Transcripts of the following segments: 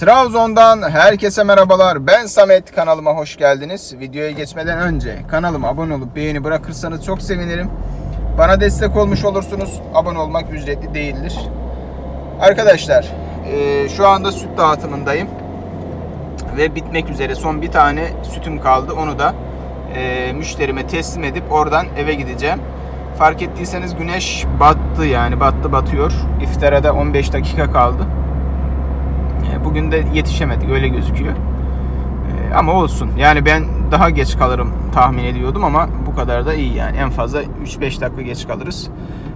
Trabzon'dan herkese merhabalar. Ben Samet. Kanalıma hoş geldiniz. Videoya geçmeden önce kanalıma abone olup beğeni bırakırsanız çok sevinirim. Bana destek olmuş olursunuz. Abone olmak ücretli değildir. Arkadaşlar, e, şu anda süt dağıtımındayım. Ve bitmek üzere. Son bir tane sütüm kaldı. Onu da e, müşterime teslim edip oradan eve gideceğim. Fark ettiyseniz güneş battı yani battı batıyor. İftara da 15 dakika kaldı. E, Bugün de yetişemedik öyle gözüküyor. E, Ama olsun. Yani ben daha geç kalırım tahmin ediyordum ama bu kadar da iyi yani. En fazla 3-5 dakika geç kalırız.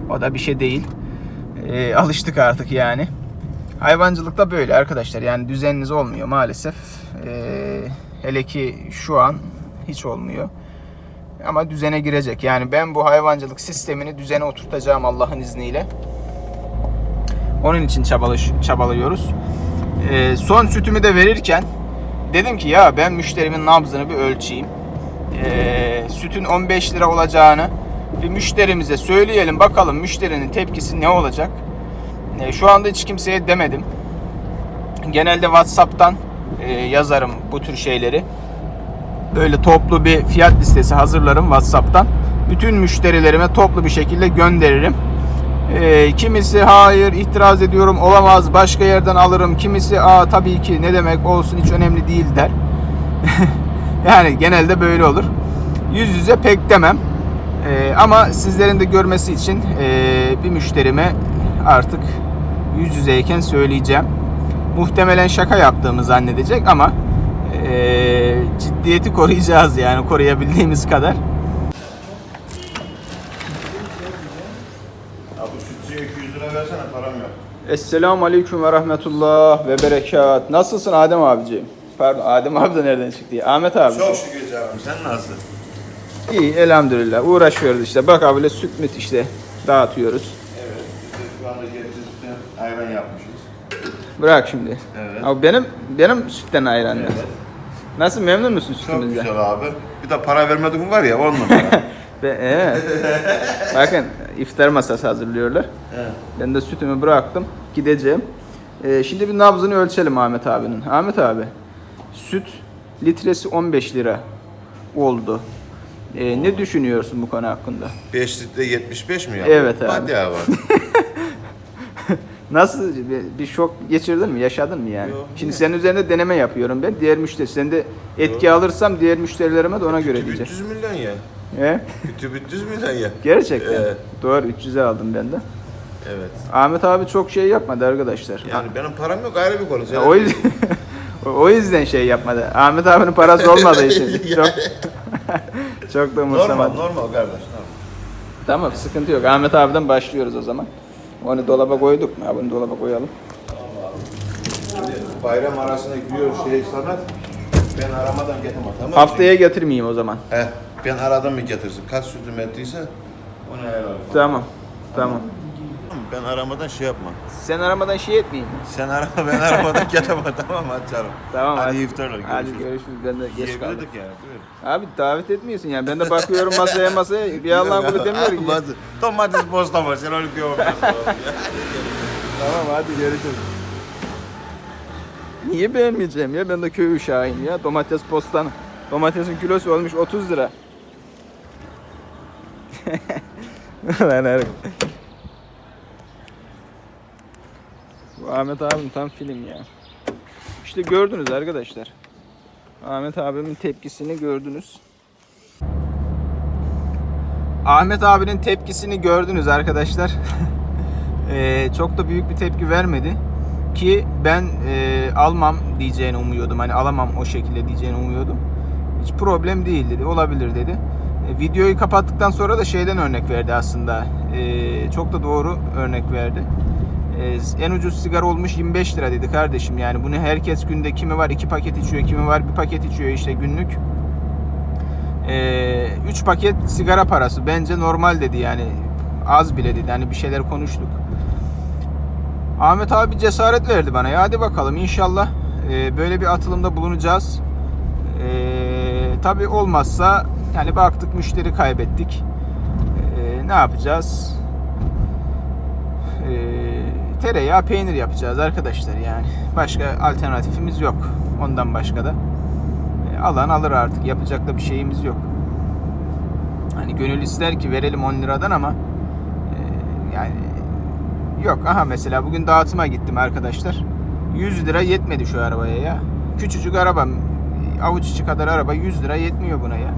O da bir şey değil. E, alıştık artık yani. Hayvancılıkta böyle arkadaşlar. Yani düzeniniz olmuyor maalesef. E, hele ki şu an hiç olmuyor. Ama düzene girecek. Yani ben bu hayvancılık sistemini düzene oturtacağım Allah'ın izniyle. Onun için çabalış, çabalıyoruz. Ee, son sütümü de verirken dedim ki ya ben müşterimin nabzını bir ölçeyim. Ee, sütün 15 lira olacağını bir müşterimize söyleyelim bakalım müşterinin tepkisi ne olacak. Ee, şu anda hiç kimseye demedim. Genelde WhatsApp'tan e, yazarım bu tür şeyleri. Böyle toplu bir fiyat listesi hazırlarım WhatsApp'tan. Bütün müşterilerime toplu bir şekilde gönderirim. Ee, kimisi hayır itiraz ediyorum olamaz başka yerden alırım. Kimisi aa tabii ki ne demek olsun hiç önemli değil der. yani genelde böyle olur. Yüz yüze pek demem. Ee, ama sizlerin de görmesi için ee, bir müşterime artık yüz yüzeyken söyleyeceğim. Muhtemelen şaka yaptığımı zannedecek ama ee, ciddiyeti koruyacağız yani koruyabildiğimiz kadar. Abi sütçüye 200 lira versene param yok. Esselamu Aleyküm ve Rahmetullah ve Berekat. Nasılsın Adem abiciğim? Pardon Adem abi de nereden çıktı? Ahmet abi. Çok şükür canım sen nasılsın? İyi elhamdülillah. Uğraşıyoruz işte. Bak abiyle süt müt işte dağıtıyoruz. Evet. Biz şu anda sütten ayran yapmışız. Bırak şimdi. Evet. Abi benim benim sütten ayranlı. Evet. Nasıl memnun musun Çok sütümüzden? güzel abi. Bir de para vermedik var ya on numara. Ve, evet. Bakın iftar masası hazırlıyorlar. Evet. Ben de sütümü bıraktım. Gideceğim. Ee, şimdi bir nabzını ölçelim Ahmet abinin. Ahmet abi, süt litresi 15 lira oldu. Ee, ne düşünüyorsun bu konu hakkında? 5 litre 75 mi ya? Evet abi. Hadi var. Nasıl bir, bir şok geçirdin mi? Yaşadın mı yani? Yok. Şimdi senin üzerinde deneme yapıyorum ben. Diğer müşteri, sen de etki alırsam diğer müşterilerime de ona göre diyeceğim. 300 milyon ya. He? Kütü 300 milyon ya. Gerçekten. Evet. Doğru 300'e aldım ben de. Evet. Çok abi çok şey yapmadı arkadaşlar. Yani benim param yok ayrı bir konu. Ya o yüzden o yüzden şey yapmadı. Ahmet abinin parası olmadığı için çok çok da normal umursamadı. normal kardeş normal. Tamam sıkıntı yok. Ahmet abiden başlıyoruz o zaman. Onu dolaba koyduk mu? Bunu dolaba koyalım. Şimdi bayram arasına gidiyor şey Samet. Ben aramadan getirme tamam mı? Haftaya getirmeyeyim o zaman. He, ben aradan mı getirsin? Kaç sütüm ettiyse onu ayarlarım. Tamam. Tamam. Ben aramadan şey yapma. Sen aramadan şey etmeyeyim. Sen arama ben aramadan getirme tamam mı canım. Tamam hadi. hadi. iftarlar görüşürüz. Hadi görüşürüz. Ben de geç kaldım. Yiyebilirdik yani buyur. Abi davet etmiyorsun yani. Ben de bakıyorum masaya masaya. Bir Allah'ın kulu demiyor ki. Hadi. Domates postama sen öyle görmüyorsun. Tamam hadi görüşürüz. Niye beğenmeyeceğim ya? Ben de köy uşağıyım ya. Domates postanı. Domatesin kilosu olmuş 30 lira. Lan herif. Ahmet abim tam film ya. İşte gördünüz arkadaşlar. Ahmet abimin tepkisini gördünüz. Ahmet abinin tepkisini gördünüz arkadaşlar. Ee, çok da büyük bir tepki vermedi ki ben e, almam diyeceğini umuyordum. Hani alamam o şekilde diyeceğini umuyordum. Hiç problem değil dedi. Olabilir dedi. E, videoyu kapattıktan sonra da şeyden örnek verdi aslında. E, çok da doğru örnek verdi. E, en ucuz sigara olmuş 25 lira dedi kardeşim. Yani bunu herkes günde kimi var 2 paket içiyor, kimi var bir paket içiyor işte günlük. 3 paket sigara parası bence normal dedi yani az bile dedi hani bir şeyler konuştuk. Ahmet abi cesaret verdi bana ya hadi bakalım inşallah e, böyle bir atılımda bulunacağız. E, Tabi olmazsa yani baktık müşteri kaybettik. E, ne yapacağız? E, tereyağı peynir yapacağız arkadaşlar yani. Başka alternatifimiz yok. Ondan başka da. E, alan alır artık. Yapacak da bir şeyimiz yok. Hani gönül ister ki verelim 10 liradan ama e, yani yok. Aha mesela bugün dağıtıma gittim arkadaşlar. 100 lira yetmedi şu arabaya ya. Küçücük araba avuç içi kadar araba 100 lira yetmiyor buna ya.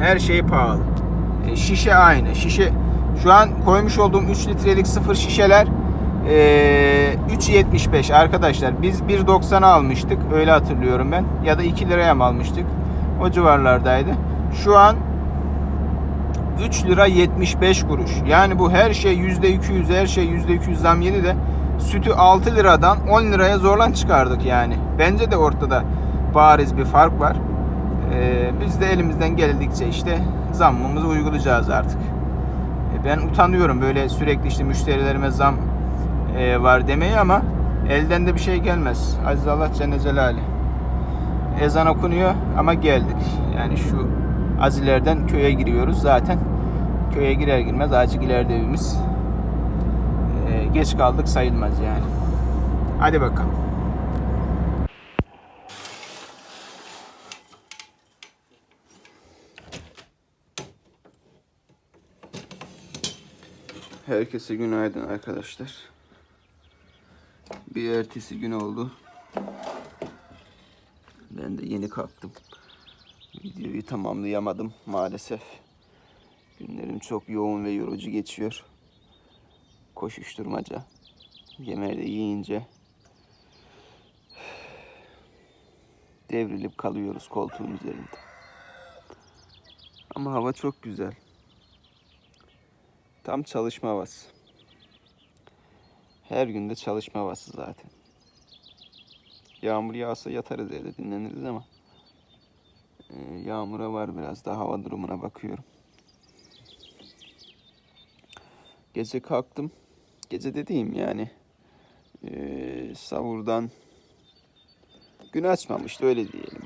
Her şey pahalı. E, şişe aynı. Şişe şu an koymuş olduğum 3 litrelik sıfır şişeler e, 3.75 arkadaşlar. Biz 1.90'a almıştık. Öyle hatırlıyorum ben. Ya da 2 liraya mı almıştık? O civarlardaydı. Şu an 3 lira 75 kuruş. Yani bu her şey %200 her şey %200 zam yedi de sütü 6 liradan 10 liraya zorlan çıkardık yani. Bence de ortada bariz bir fark var. Ee, biz de elimizden geldikçe işte zammımızı uygulayacağız artık. E, ben utanıyorum böyle sürekli işte müşterilerime zam e, var demeye ama elden de bir şey gelmez. Aziz Allah Celle Celaluhu. Ezan okunuyor ama geldik. Yani şu azilerden köye giriyoruz zaten. Köye girer girmez acık ileride evimiz. Ee, geç kaldık sayılmaz yani. Hadi bakalım. Herkese günaydın arkadaşlar. Bir ertesi gün oldu. Ben de yeni kalktım. Videoyu tamamlayamadım maalesef. Günlerim çok yoğun ve yorucu geçiyor. Koşuşturmaca. Yemeği de yiyince devrilip kalıyoruz koltuğun üzerinde. Ama hava çok güzel. Tam çalışma havası. Her günde çalışma havası zaten. Yağmur yağsa yatarız evde dinleniriz ama e, yağmura var biraz daha hava durumuna bakıyorum. Gece kalktım. Gece dediğim yani e, savurdan gün açmamıştı öyle diyelim.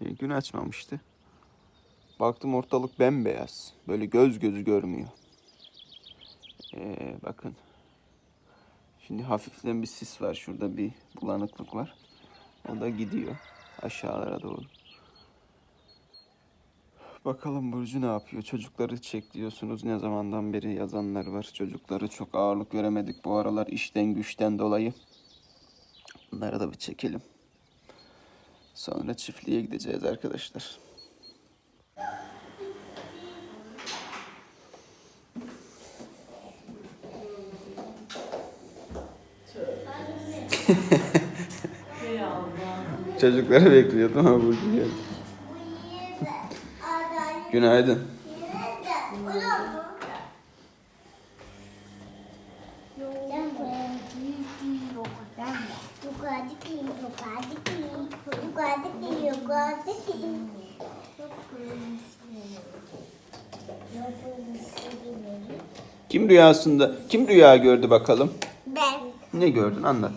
E, gün açmamıştı. Baktım ortalık bembeyaz. Böyle göz gözü görmüyor. E, bakın. Şimdi hafiften bir sis var. Şurada bir bulanıklık var. O da gidiyor aşağılara doğru. Bakalım Burcu ne yapıyor? Çocukları çekliyorsunuz. Ne zamandan beri yazanlar var. Çocukları çok ağırlık veremedik bu aralar işten güçten dolayı. Bunlara da bir çekelim. Sonra çiftliğe gideceğiz arkadaşlar. Çocukları bekliyordum ama Burcu geldi. Günaydın. Kim rüyasında, kim rüya gördü bakalım? Ben. Ne gördün anlat.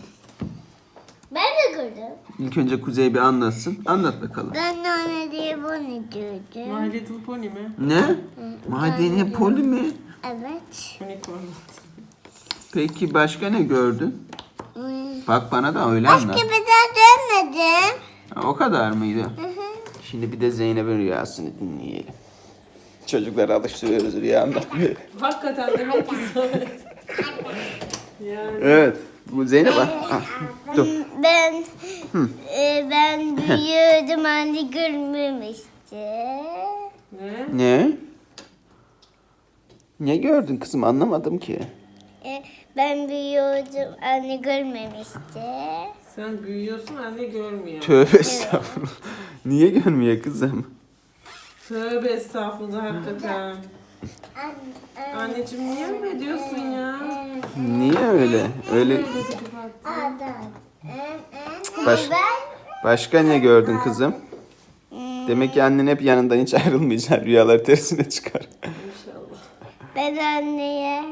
İlk önce Kuzey bir anlatsın. Anlat bakalım. Ben de ona diye bunu gördüm. My Little Pony mi? Ne? Madeni poli mi? Evet. Unicorn. Peki başka ne gördün? Hmm. Bak bana da öyle Başka anlat. bir daha görmedim. Ha, o kadar mıydı? Şimdi bir de Zeynep'in rüyasını dinleyelim. Çocukları alıştırıyoruz rüya anlatmaya. Hakikaten demek ki Samet. Yani Evet. Bu Zeynep ah, dur. Ben e, ben büyüyordum anne görmemişti. ne? Ne? Ne gördün kızım anlamadım ki. E, ben büyüyordum anne görmemişti. Sen büyüyorsun anne görmüyor. Tövbe estağfurullah. Niye görmüyor kızım? Tövbe estağfurullah hakikaten. Anneciğim niye öyle diyorsun ya? Niye öyle? Öyle. Baş- Ben başka ne gördün kızım? Demek ki annen hep yanından hiç ayrılmayacak. Rüyalar tersine çıkar. İnşallah. Ben anneye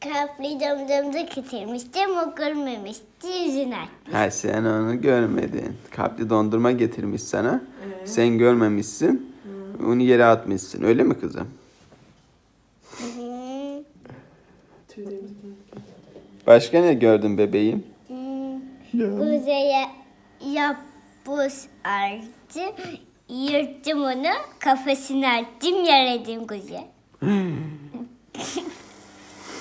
kaplı damdamda getirmiştim. O görmemişti yüzüne. Ha sen onu görmedin. Kaplı dondurma getirmiş sana. Sen görmemişsin. Onu yere atmışsın. Öyle mi kızım? Başka ne gördün bebeğim? Uzaya yapboz açtım. Yırttım onu. Kafasını açtım. Yaradım kuzey.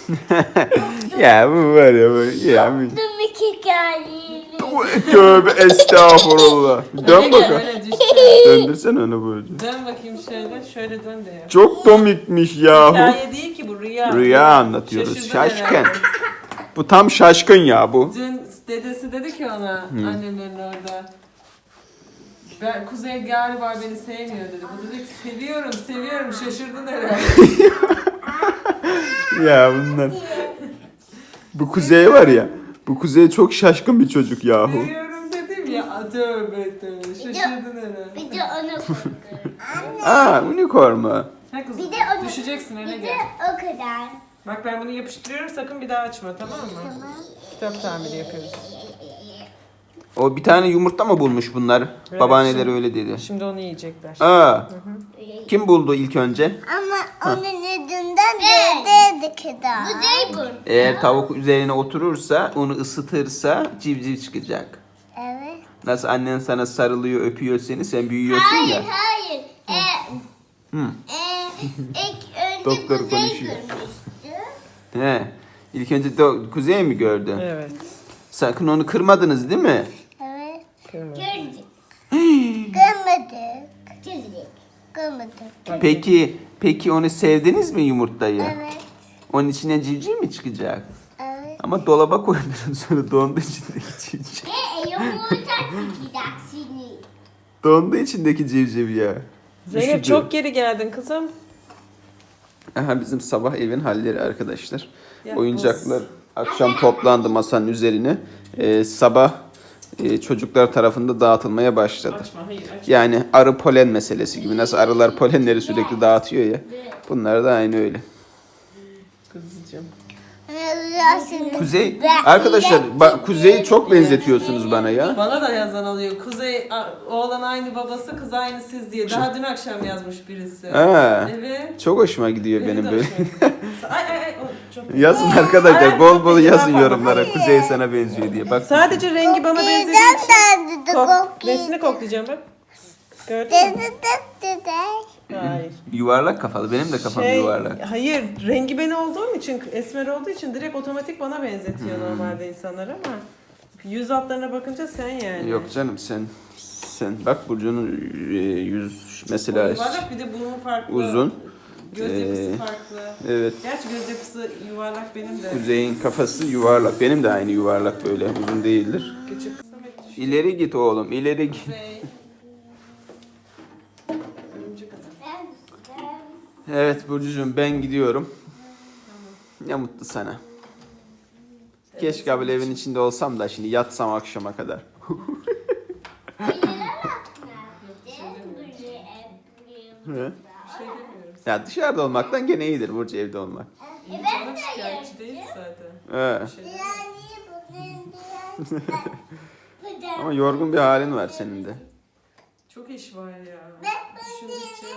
ya bu var ya bu ya. Dım iki hikayeyi. Tövbe estağfurullah. Dön bakalım. öyle düştü. Döndürsene onu böyle. Dön bakayım şöyle. Şöyle dön de ya. Çok komikmiş yahu. Hikaye değil ki bu rüya. Rüya anlatıyoruz. Şaşırdın Şaşkın. herhalde. Bu tam şaşkın ya bu. Dün dedesi dedi ki ona annemlerin orada. Ben Kuzey galiba beni sevmiyor dedi. Bu dedi ki seviyorum seviyorum şaşırdın herhalde. Ya bunlar. Bu kuzey var ya. Bu kuzey çok şaşkın bir çocuk yahu. seviyorum dedim ya. "Aa, Tövbe tövbe şaşırdın herhalde. Bir de onu. Aa unicorn mu? Ha kızım Bir de onu- düşeceksin öyle Bir de gel. o kadar. Bak ben bunu yapıştırıyorum sakın bir daha açma tamam mı? Kitap tamiri yapıyoruz. O bir tane yumurta mı bulmuş bunlar? Evet, Babaanneleri şimdi- öyle dedi. Şimdi onu yiyecekler. Aa. Kim buldu ilk önce? Ama onun ucundan dedi kadar. Bu değil bu. Eğer tavuk üzerine oturursa, onu ısıtırsa civciv çıkacak. Evet. Nasıl annen sana sarılıyor, öpüyor seni, sen büyüyorsun Hayır ya. hayır. E, Hı. e, ilk önce Doktor kuzey konuşuyor. görmüştü. He. İlk önce Kuzey mi gördü? Evet. Sakın onu kırmadınız değil mi? Gördük. Görmedik. Gördük. Görmedik. Peki, peki onu sevdiniz mi yumurtayı? Evet. Onun içine civciv mi çıkacak? Evet. Ama dolaba koydunuz sonra dondu içindeki civciv. E, yumurta çıkacaksın. Dondu içindeki civciv ya. Zeynep Üşüdü. çok geri geldin kızım. Aha bizim sabah evin halleri arkadaşlar. Ya, Oyuncaklar akşam toplandı masanın üzerine. Ee, sabah çocuklar tarafında dağıtılmaya başladı. Açma hayır açma. Yani arı polen meselesi gibi. Nasıl arılar polenleri sürekli dağıtıyor ya. Bunlar da aynı öyle. Kızıcığım. Kuzey, arkadaşlar bak Kuzey'i çok benzetiyorsunuz bana ya. Bana da yazan alıyor. Kuzey a- oğlan aynı babası, kız aynı siz diye. Daha dün akşam yazmış birisi. Ha, Evet. çok hoşuma gidiyor benim de böyle. hoşuma gitti. ay ay ay. o Çok... Yazın arkadaşlar bol bol yazın yorumlara. Kuzey sana benziyor diye. Bak Sadece rengi bana benzediği için. Kok, nesini koklayacağım bak. Gördün mü? Hayır. yuvarlak kafalı. Benim de kafam Şey, yuvarlak. hayır, rengi ben olduğum için, esmer olduğu için direkt otomatik bana benzetiyor Hmm. normalde insanlar ama yüz altlarına bakınca sen yani. Yok canım sen sen bak Burcu'nun e, yüz mesela Yuvarlak bir de bunun farklı. uzun. Göz yapısı Ee, farklı. Evet. Gerçi göz yapısı yuvarlak benim de. Kuzey'in kafası yuvarlak. Benim de aynı yuvarlak böyle uzun değildir. Küçük. İleri git oğlum ileri git. Kuzey. Evet Burcucuğum ben gidiyorum. Ne mutlu sana. Keşke böyle evin içinde olsam da şimdi yatsam akşama kadar. Bir şey demiyorum. ya dışarıda olmaktan gene iyidir Burcu evde olmak. Canım şikayetçi değil zaten. He. Bir şey demiyorum. Ama yorgun bir halin var senin de. Çok iş var ya. Düşündükçe.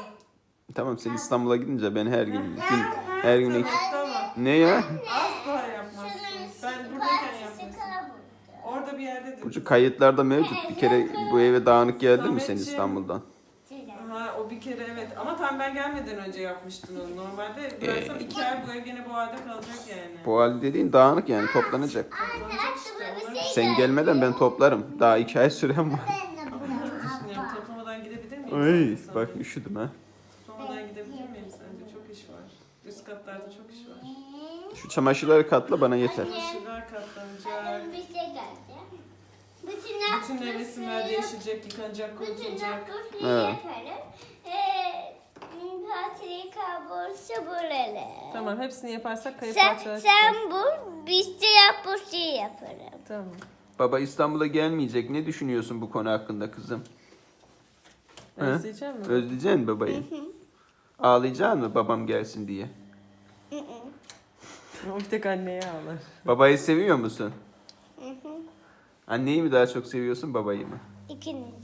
Tamam sen İstanbul'a gidince ben her gün, gün her gün iki... Tamam. Ne ya? Asla yapmazsın. Ben buradayken yapmazsın. Orada bir yerdedir. Burcu kayıtlarda mevcut. Bir kere bu eve dağınık geldin mi sen Sametciğim. İstanbul'dan? Ha o bir kere evet ama tam ben gelmeden önce yapmıştın onu. Normalde bıraksam iki ay bu ev gene bu halde kalacak yani. Bu hal dediğin dağınık yani toplanacak. Kullanacak işte. Ona Sen gelmeden ben toplarım. Daha iki ay sürem var. düşünüyorum. Toplamadan gidebilir miyim? Ay bak üşüdüm ha. Toplamadan gidebilir miyim sence? Çok iş var. Üst katlarda çok iş var. Şu çamaşırları katla bana yeter. Çamaşırlar katlanacak. Bir şey geldi. Bütün Bütün nevresimler değişecek, yıkanacak, Bütün kurutulacak. Evet. yaparım. Ee, kabursa buralı. Tamam hepsini yaparsak kayıp Sen, parçalar sen çıkar. bu, biz de yapbozu yaparım. Tamam. Baba İstanbul'a gelmeyecek. Ne düşünüyorsun bu konu hakkında kızım? He? Özleyecek misin? Özleyeceksin babayı. Ağlayacaksın mı babam gelsin diye? O bir tek anneye ağlar. Babayı seviyor musun? Anneyi mi daha çok seviyorsun babayı mı? İkinizi.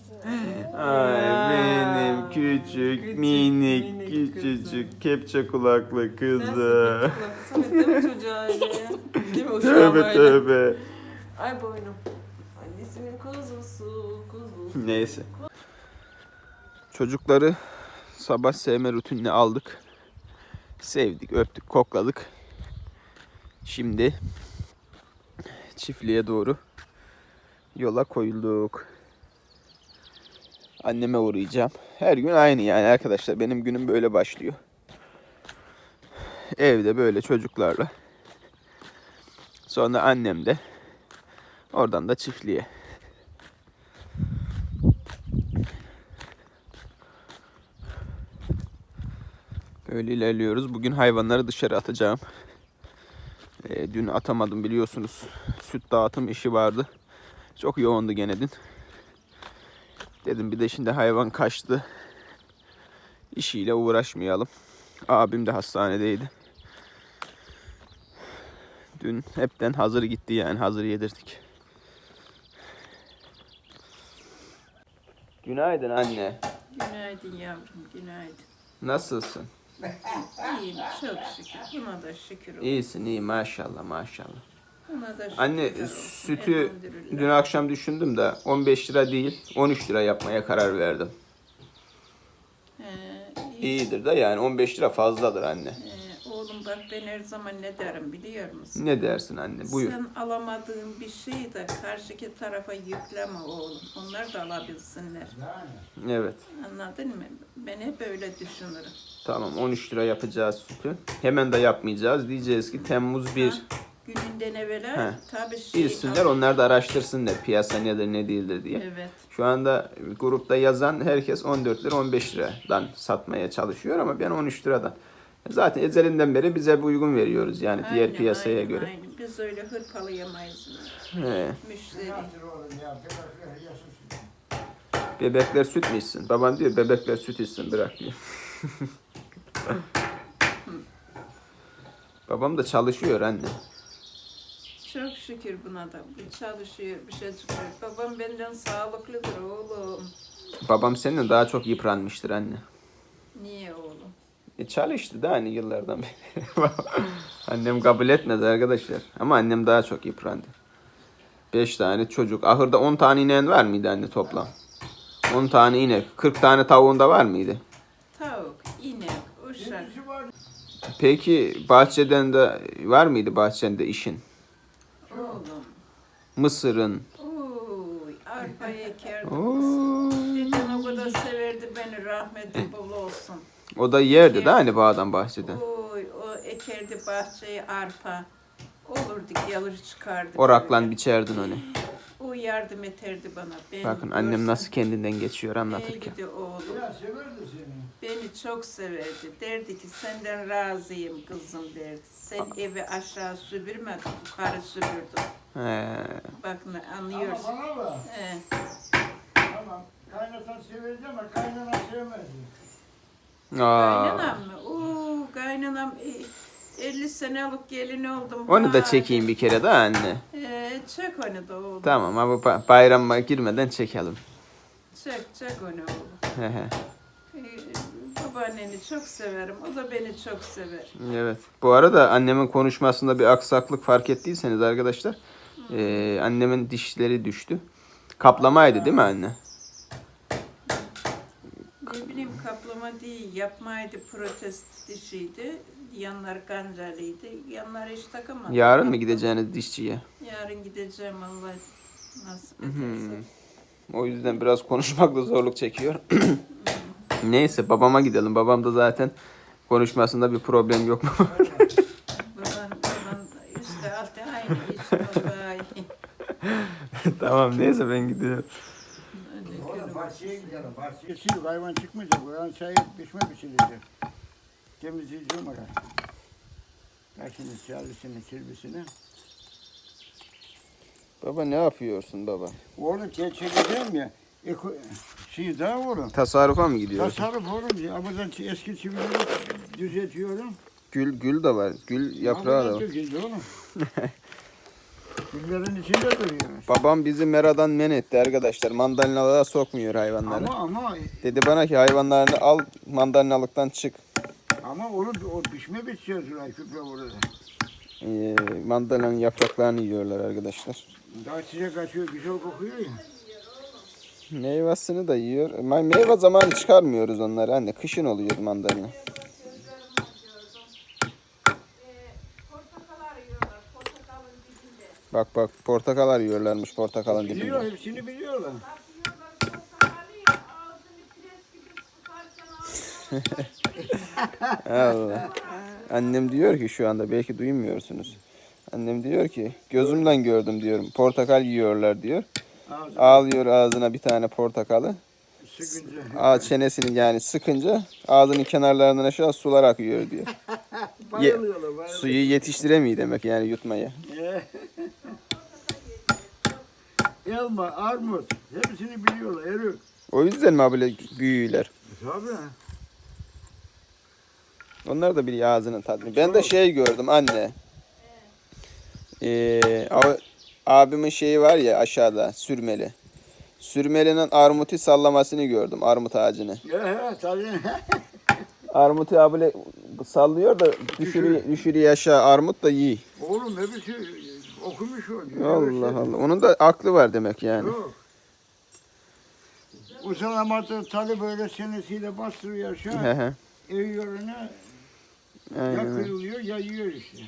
Ay benim küçük, Küçük, minik, minik küçücük, kepçe kulaklı kızı. Samet değil mi çocuğa öyle? Değil mi o şu an Tövbe böyle? tövbe. Ay boynum. Annesinin kuzusu, kuzusu. Neyse. Çocukları sabah sevme rutinine aldık. Sevdik, öptük, kokladık. Şimdi çiftliğe doğru yola koyulduk. Anneme uğrayacağım. Her gün aynı yani arkadaşlar. Benim günüm böyle başlıyor. Evde böyle çocuklarla. Sonra annem de. Oradan da çiftliğe. Böyle ilerliyoruz. Bugün hayvanları dışarı atacağım. Ee, dün atamadım biliyorsunuz. Süt dağıtım işi vardı. Çok yoğundu gene dün. Dedim bir de şimdi hayvan kaçtı. İşiyle uğraşmayalım. Abim de hastanedeydi. Dün hepten hazır gitti yani hazır yedirdik. Günaydın anne. Günaydın yavrum, günaydın. Nasılsın? İyiyim, çok şükür. Buna da şükür olsun. İyisin iyi maşallah maşallah. Buna da şükür Anne olsun. sütü Elhamdülillah. dün akşam düşündüm de 15 lira değil 13 lira yapmaya karar verdim. Ee, iyi. İyidir de yani 15 lira fazladır anne. Oğlum bak ben her zaman ne derim biliyor musun? Ne dersin anne buyur. Sen alamadığın bir şeyi de karşıki tarafa yükleme oğlum. Onlar da alabilsinler. Evet Anladın mı? Ben hep öyle düşünürüm. tamam 13 lira yapacağız sütü. Hemen de yapmayacağız. Diyeceğiz ki Temmuz 1 Ha, Gününden evvela He. tabii şey... bilsinler onlar da araştırsınlar piyasa nedir ne değildir diye. Evet. Şu anda grupta yazan herkes 14 lira 15 liradan satmaya çalışıyor ama ben 13 liradan. Zaten ezelinden beri bize bu uygun veriyoruz yani diğer Aynen, piyasaya aynen, göre. aynen. Biz öyle hırpalayamayız. He. Müşteri. Bebekler süt mü içsin? Babam diyor bebekler süt içsin bırak diyor. Babam da çalışıyor anne. Çok şükür buna da. Çalışıyor, bir şey çıkıyor. Babam benden sağlıklıdır oğlum. Babam seninle daha çok yıpranmıştır anne. Niye oğlum? E çalıştı da hani yıllardan beri. annem kabul etmedi arkadaşlar. Ama annem daha çok yıprandı. 5 tane çocuk. Ahırda 10 tane ineğin var mıydı anne toplam? 10 tane inek. 40 tane tavuğun da var mıydı? Tavuk, inek, uşak. Peki bahçeden de var mıydı bahçende işin? Oğlum. Mısırın. Uy, arpa ekerdim. Dedem o kadar severdi beni rahmetli olsun. O da yerdi de hani bağdan bahçeden. Uy, o ekerdi bahçeyi arpa. Olurdu gelir çıkardı. Oraklan böyle. biçerdin onu. O yardım ederdi bana. Ben Bakın annem görsem- nasıl kendinden geçiyor anlatırken. gidi oğlum. Beni çok severdi. Derdi ki senden razıyım kızım derdi. Sen evi aşağı süpürmedin, yukarı süpürdün. He. Bak ne anlıyorsun. Bana bak. He. Tamam. Kaynatan severdi ama kaynana sevmezdi. Aa. Kaynanam mı? Oo, kaynanam e, 50 senelik gelin oldum. Onu da Vay. çekeyim bir kere de anne. Ee, çek onu da oğlum. Tamam ama ba- bayrama girmeden çekelim. Çek, çek onu oğlum. He he. Ee, babaanneni çok severim. O da beni çok sever. evet. Bu arada annemin konuşmasında bir aksaklık fark ettiyseniz arkadaşlar. eee, annemin dişleri düştü. Kaplamaydı değil mi anne? Bileyim kaplama değil, yapmaydı, protest dişiydi. Yanlar kancalıydı. Yanları hiç takamadım. Yarın mı gideceğiniz dişçiye? Yarın gideceğim Allah nasip ederse. O yüzden biraz konuşmakta zorluk çekiyor. Neyse babama gidelim. Babam da zaten konuşmasında bir problem yok mu? Baban, baban üstte altta aynı işte vallahi. tamam neyse ben gidiyorum. Bahçeye gidelim. Bahçeye. Kesiyor hayvan çıkmayacak. Oran sayıp pişme pişirecek. Temizleyeceğim orayı. Taşını, çalısını, kirbisini. Baba ne yapıyorsun baba? Oğlum çekeceğim ya. Eko, şey daha oğlum. Tasarrufa mı gidiyorsun? Tasarruf oğlum ya. Buradan eski çivileri düzeltiyorum. Gül gül de var. Gül yaprağı da var. Dökeceğiz oğlum. Güllerin içinde duruyor. Babam bizi meradan men etti arkadaşlar. Mandalinalığa sokmuyor hayvanları. Ama ama Dedi bana ki hayvanlarını al mandalinalıktan çık. ama onu o pişme bitiyorlar küpe burada. Ee, mandalinanın yapraklarını yiyorlar arkadaşlar. Daha sıcak açıyor, güzel kokuyor ya. Meyvasını da yiyor. Ma- Meyve zamanı çıkarmıyoruz onları anne. Kışın oluyor mandalina. Bak bak portakal yiyorlarmış portakalın Biliyor, dibinde. hepsini biliyorlar. Allah. Annem diyor ki şu anda belki duymuyorsunuz. Annem diyor ki gözümden gördüm diyorum. Portakal yiyorlar diyor. Ağlıyor ağzına bir tane portakalı. sıkınca. Ağız çenesini yani sıkınca ağzının kenarlarından aşağı sular akıyor diyor. Bayılıyorlar, bayılıyorlar. Suyu yetiştiremiyor demek yani yutmaya. Ee, Elma, armut, hepsini biliyorlar, erik. O yüzden mi böyle büyüyorlar? Tabii. Onlar da biliyor ağzının tadını. Ben de şey gördüm anne. Ee, abimin şeyi var ya aşağıda sürmeli. Sürmelinin armuti sallamasını gördüm armut ağacını. Ee, tabii. Armutu abile sallıyor da düşürüyor, düşürüyor aşağı armut da yiyor. Oğlum hepsi okumuş o. Allah Allah. Onun da aklı var demek yani. Yok. Usalamadı talı böyle senesiyle bastırıyor aşağı. he. Eğiyor ona, ya kırılıyor ya yiyor işte.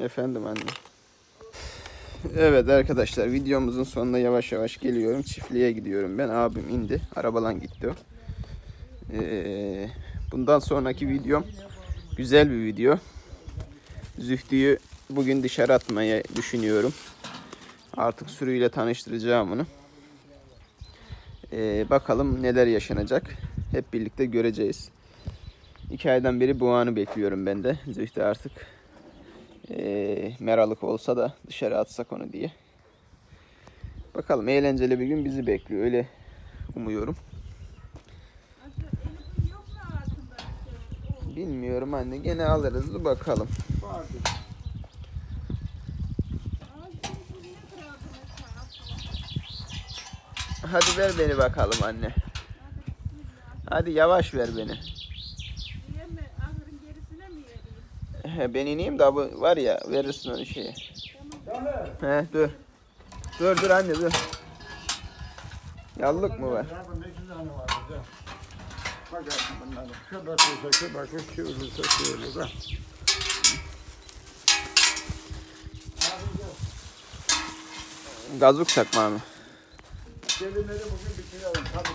Efendim anne. Evet arkadaşlar videomuzun sonuna yavaş yavaş geliyorum. Çiftliğe gidiyorum ben. Abim indi. Arabalan gitti o. Ee, bundan sonraki videom güzel bir video. Zühtü'yü bugün dışarı atmayı düşünüyorum. Artık sürüyle tanıştıracağım onu. Ee, bakalım neler yaşanacak. Hep birlikte göreceğiz. İki aydan beri bu anı bekliyorum ben de. Zühtü artık eee, meralık olsa da dışarı atsak onu diye. Bakalım eğlenceli bir gün bizi bekliyor. Öyle umuyorum. Bilmiyorum anne. Gene alırız. Bakalım. Vardı. Hadi ver beni bakalım anne. Hadi yavaş ver beni. He, ben ineyim de bu var ya verirsin onu şeye. He dur. Dur dur anne dur. Yallık mı var? Gazuk çakma mı? Gelinleri bugün bitirelim. Tabii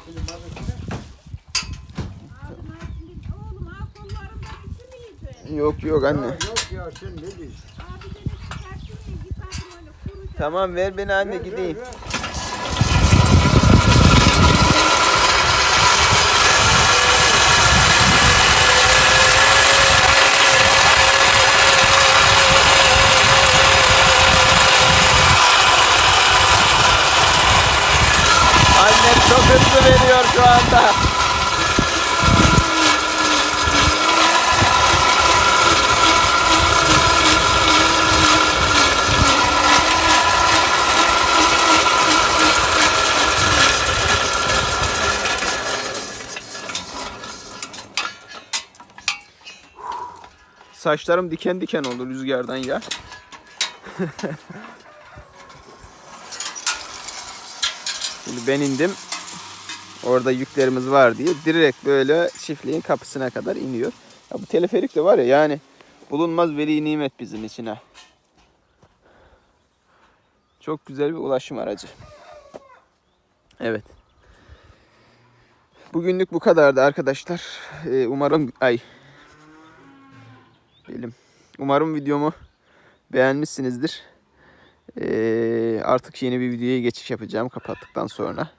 üşümeyecek. Yok yok anne. Ya yok ya sen ne diyorsun? Abi beni çıkartmayın yıkadım öyle kuracak. Tamam ver beni anne Ver, ver, gideyim. ver. Annem çok hızlı veriyor şu anda. Saçlarım diken diken oldu rüzgardan ya. Şimdi ben indim. Orada yüklerimiz var diye direkt böyle çiftliğin kapısına kadar iniyor. Ya bu teleferik de var ya yani bulunmaz veli nimet bizim için ha. Çok güzel bir ulaşım aracı. Evet. Bugünlük bu kadardı arkadaşlar. Ee, umarım ay Bilim. Umarım videomu beğenmişsinizdir. Ee, artık yeni bir videoya geçiş yapacağım kapattıktan sonra.